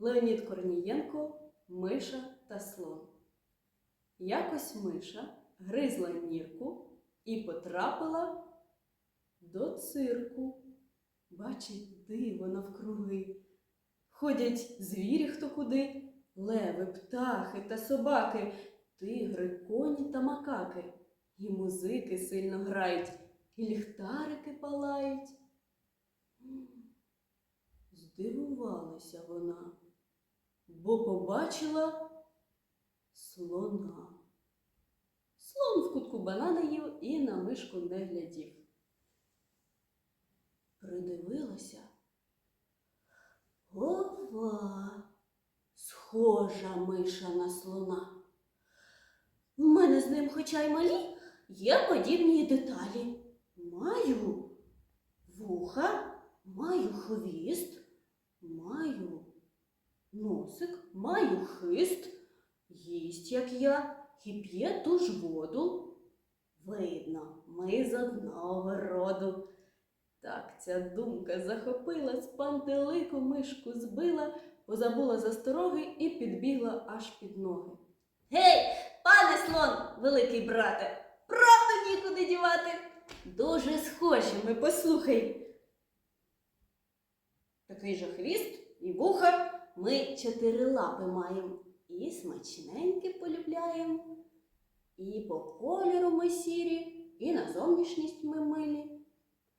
Леонід Корнієнко, Миша та слон. Якось миша гризла нірку і потрапила до цирку. Бачить диво навкруги. Ходять звірі хто куди, леви, птахи та собаки, тигри, коні та макаки. І музики сильно грають, і ліхтарики палають. Здивувалася вона, бо побачила слона. Слон в кутку банана їв і на мишку не глядів. Придивилася. Ова, схожа миша на слона. У мене з ним, хоча й малі, є подібні деталі. Маю вуха, маю хвіст, носик, маю хист, їсть, як я, і п'є ту ж воду. Видно, ми з одного роду. Так ця думка захопила, з пантелику мишку збила, позабула застороги і підбігла аж під ноги. Гей, пане слон, великий брате, правду нікуди дівати. Дуже схожі ми, послухай. Такий же хвіст і вуха ми чотири лапи маємо. І смачненьке полюбляємо. І по кольору ми сірі, і на зовнішність ми милі.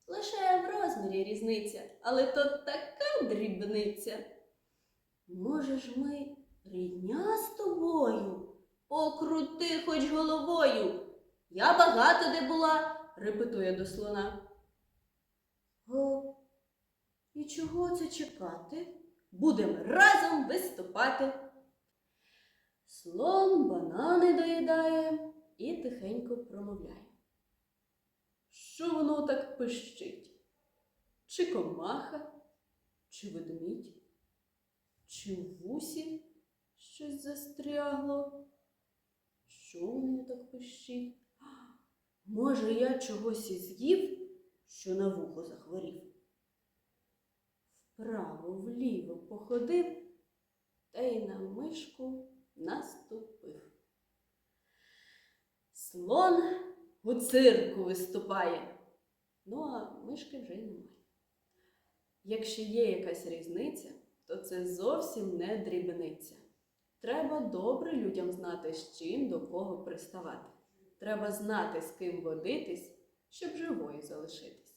Лише в розмірі різниця, але то така дрібниця. Може ж ми рідня з тобою? Покрути хоч головою. Я багато де була, репетує до слона. О, і чого це чекати? Будемо разом виступати. Слон банани доїдає і тихенько промовляє. Що воно так пищить? Чи комаха, чи ведмідь, чи в вусі щось застрягло? Що в мене так пищить? Може, я чогось і з'їв, що на вухо захворів? Вправо, вліво походив та й на мишку наступив. Слон у цирку виступає. Ну, а мишки вже й немає. Якщо є якась різниця, то це зовсім не дрібниця. Треба добре людям знати, з чим до кого приставати. Треба знати, з ким водитись, щоб живою залишитись.